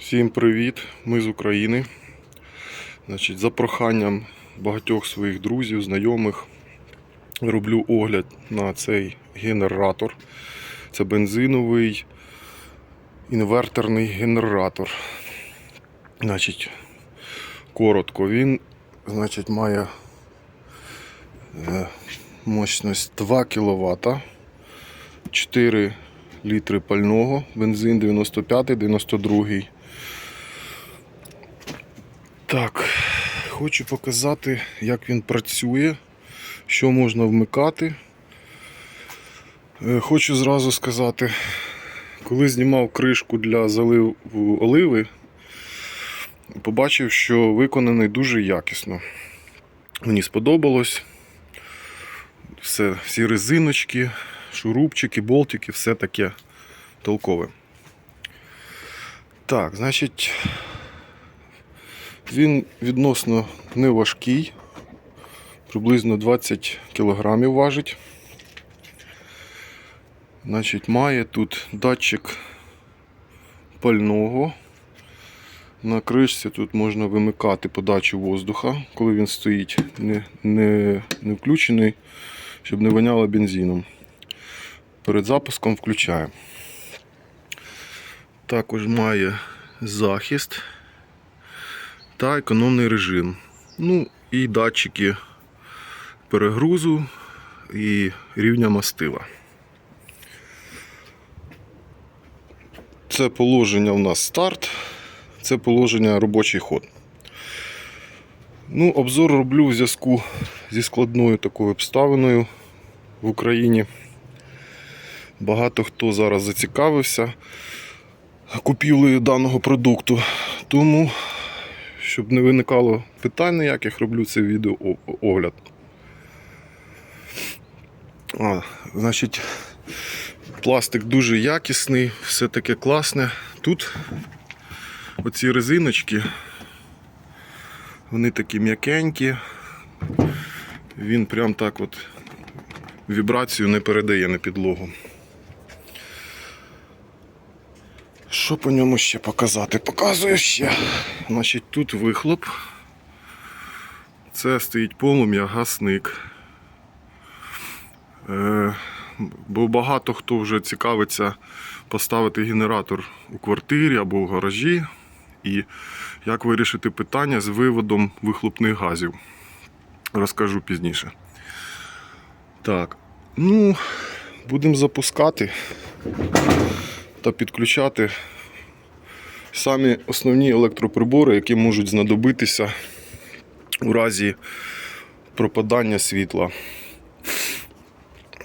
Всім привіт! Ми з України. Значить, за проханням багатьох своїх друзів, знайомих роблю огляд на цей генератор. Це бензиновий інверторний генератор. Значить, коротко, він значить, має е, мощність 2 кВт, 4 літри пального, бензин 95-92. Так, хочу показати, як він працює, що можна вмикати. Е, Хочу зразу сказати, коли знімав кришку для заливу оливи, побачив, що виконаний дуже якісно. Мені сподобалось. Все, всі резиночки, шурупчики, болтики, все таке толкове. Так, значить, він відносно неважкий, приблизно 20 кг важить. Значить, має тут датчик пального. На кришці тут можна вимикати подачу воздуха, коли він стоїть не, не, не включений, щоб не воняло бензином. Перед запуском включаємо. Також має захист та економний режим. Ну і датчики перегрузу і рівня мастила. Це положення у нас старт, це положення робочий ход. Ну, обзор роблю в зв'язку зі складною такою обставиною в Україні. Багато хто зараз зацікавився купівлею даного продукту. Тому, щоб не виникало питань ніяких, роблю цей відеоогляд. А, значить, пластик дуже якісний, все таке класне. Тут оці резиночки, вони такі м'якенькі. Він прям так от вібрацію не передає на підлогу. Що по ньому ще показати? Показую ще. Значить, тут вихлоп. Це стоїть полум'я, гасник. Е, бо багато хто вже цікавиться поставити генератор у квартирі або в гаражі. І як вирішити питання з виводом вихлопних газів. Розкажу пізніше. Так, ну, будемо запускати та підключати самі основні електроприбори, які можуть знадобитися у разі пропадання світла.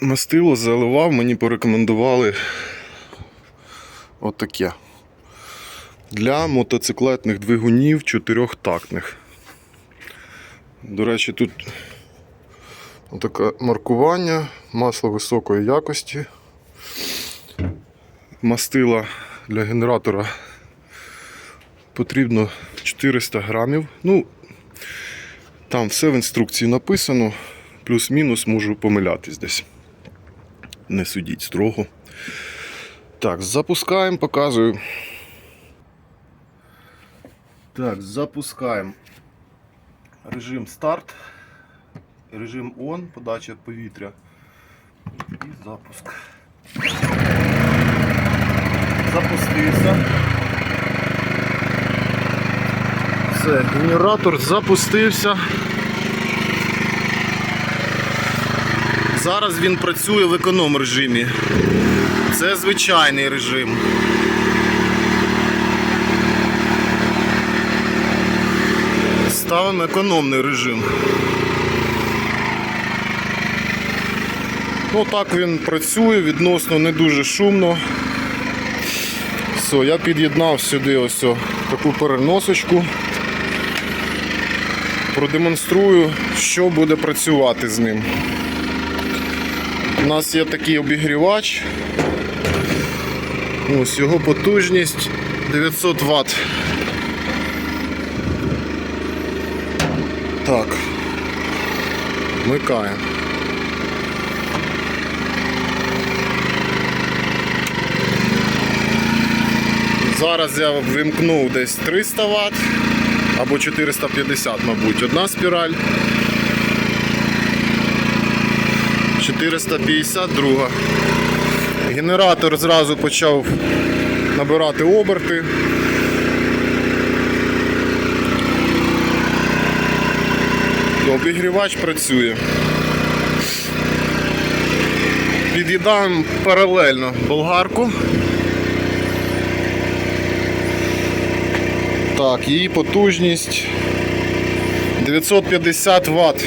Мастило заливав, мені порекомендували отаке. Для мотоциклетних двигунів чотирьохтактних. До речі, тут таке маркування, масло високої якості. Мастила для генератора потрібно 400 грамів. Ну, там все в інструкції написано, плюс-мінус можу помилятись десь. Не судіть строго. Так, запускаємо, показую. Так, запускаємо режим старт, режим ON, подача повітря і запуск. Запустився. Все, генератор запустився. Зараз він працює в економ режимі. Це звичайний режим. Ставимо економний режим. Ну так він працює, відносно не дуже шумно. Все, я під'єднав сюди ось таку переносочку. Продемонструю, що буде працювати з ним. У нас є такий обігрівач. Ось його потужність 900 Вт. Так. Вмикаємо. Зараз я вимкнув десь 300 Вт або 450, мабуть, одна спіраль. 450 друга. Генератор зразу почав набирати оберти. Обігрівач працює. Під'їдаємо паралельно болгарку. Так, її потужність 950 Вт.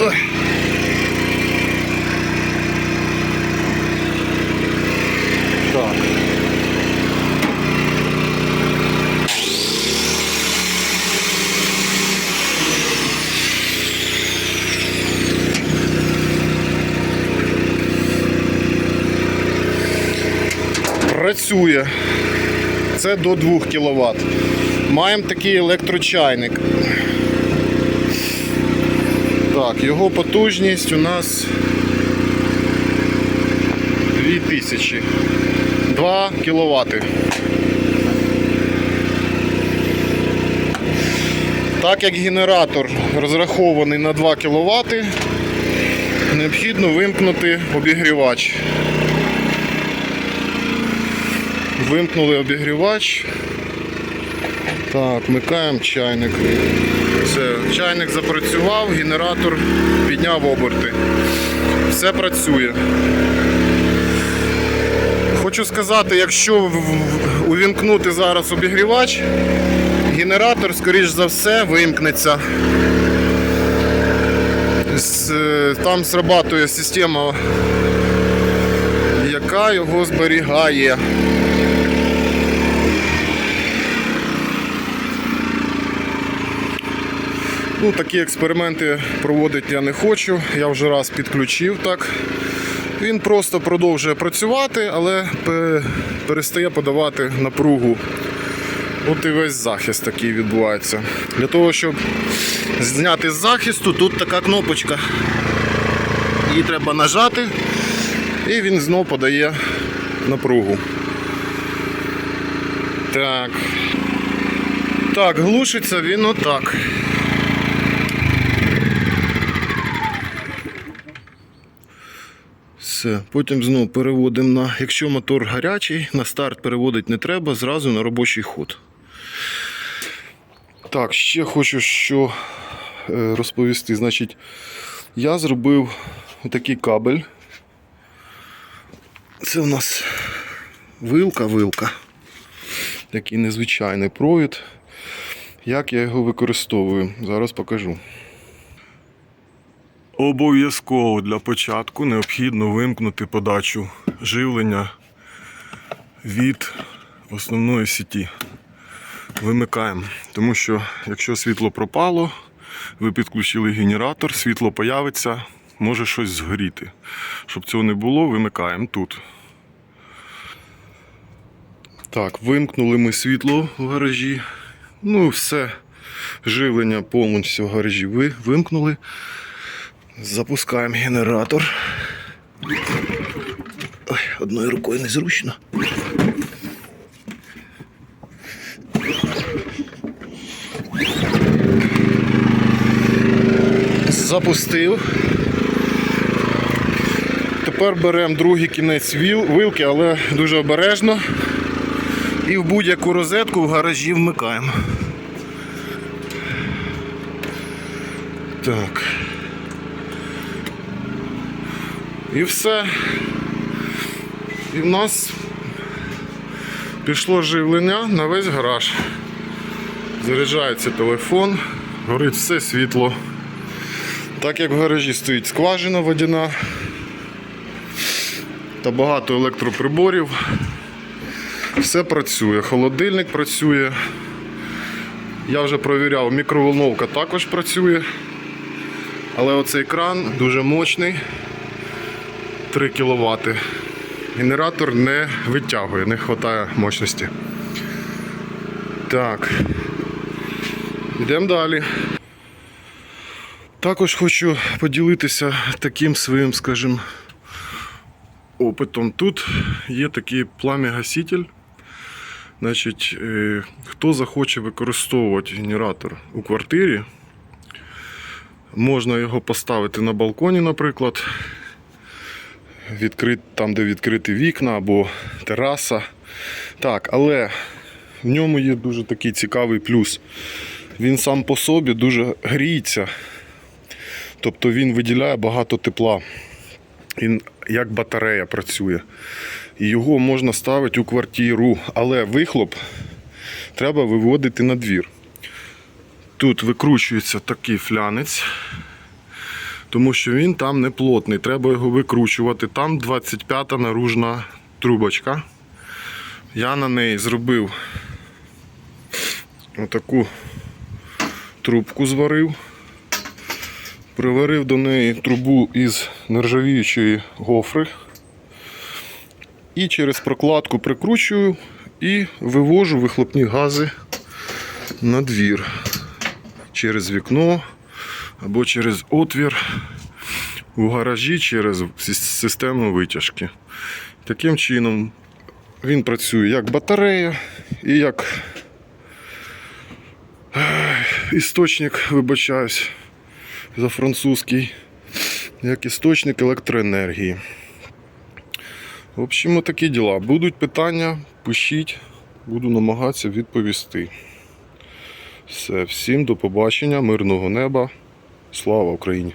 Ой. Так. Працює. Це до 2 кВт. Маємо такий електрочайник. Так, його потужність у нас 2000. 2 кВт. Так як генератор розрахований на 2 кВт, необхідно вимкнути обігрівач. Вимкнули обігрівач. Так, вмикаємо чайник. Все, чайник запрацював, генератор підняв оберти. Все працює. Хочу сказати, якщо увімкнути зараз обігрівач, генератор, скоріш за все, вимкнеться. Е, Там срабатує система, яка його зберігає. Ну, такі експерименти проводити я не хочу. Я вже раз підключив так. Він просто продовжує працювати, але перестає подавати напругу. От і весь захист такий відбувається. Для того, щоб зняти з захисту, тут така кнопочка. Її треба нажати, і він знов подає напругу. Так. Так, глушиться він отак. Все, потім знову переводимо на, якщо мотор гарячий, на старт переводити не треба, зразу на робочий ход. Так, ще хочу що е, розповісти. Значить, я зробив такий кабель. Це у нас вилка-вилка. Такий незвичайний провід. Як я його використовую, зараз покажу. Обов'язково для початку необхідно вимкнути подачу живлення від основної сіті. Вимикаємо, тому що якщо світло пропало, ви підключили генератор, світло появиться, може щось згоріти. Щоб цього не було, вимикаємо тут. Так, вимкнули ми світло в гаражі. Ну, все, живлення повністю в гаражі ви вимкнули. Запускаємо генератор. Ой, одною рукою незручно. Запустив. Тепер беремо другий кінець вилки, але дуже обережно. І в будь-яку розетку в гаражі вмикаємо. Так. І все. І в нас пішло живлення на весь гараж. Заряджається телефон, горить все світло. Так як в гаражі стоїть скважина водяна та багато електроприборів, все працює. Холодильник працює. Я вже провіряв, мікроволновка також працює. Але оцей кран дуже мощний. 3 кВт. Генератор не витягує, не вистачає мощності. Так. Йдемо далі. Також хочу поділитися таким своїм, скажімо, опитом. Тут є такий плам'я-гаситель. Значить, е, хто захоче використовувати генератор у квартирі, можна його поставити на балконі, наприклад, відкрит, там, де відкриті вікна або тераса. Так, але в ньому є дуже такий цікавий плюс. Він сам по собі дуже гріється, тобто він виділяє багато тепла. Він як батарея працює. І його можна ставити у квартиру, але вихлоп треба виводити на двір. Тут викручується такий флянець, тому що він там не плотний, треба його викручувати. Там 25-та наружна трубочка. Я на неї зробив отаку трубку зварив. Приварив до неї трубу із нержавіючої гофри. І через прокладку прикручую і вивожу вихлопні гази на двір. Через вікно або через отвір у гаражі через систему витяжки. Таким чином він працює як батарея і як істочник, вибачаюсь за французький, як істочник електроенергії. В общем, такі діла. Будуть питання, пишіть, буду намагатися відповісти. Все, всім до побачення, мирного неба. Слава Україні!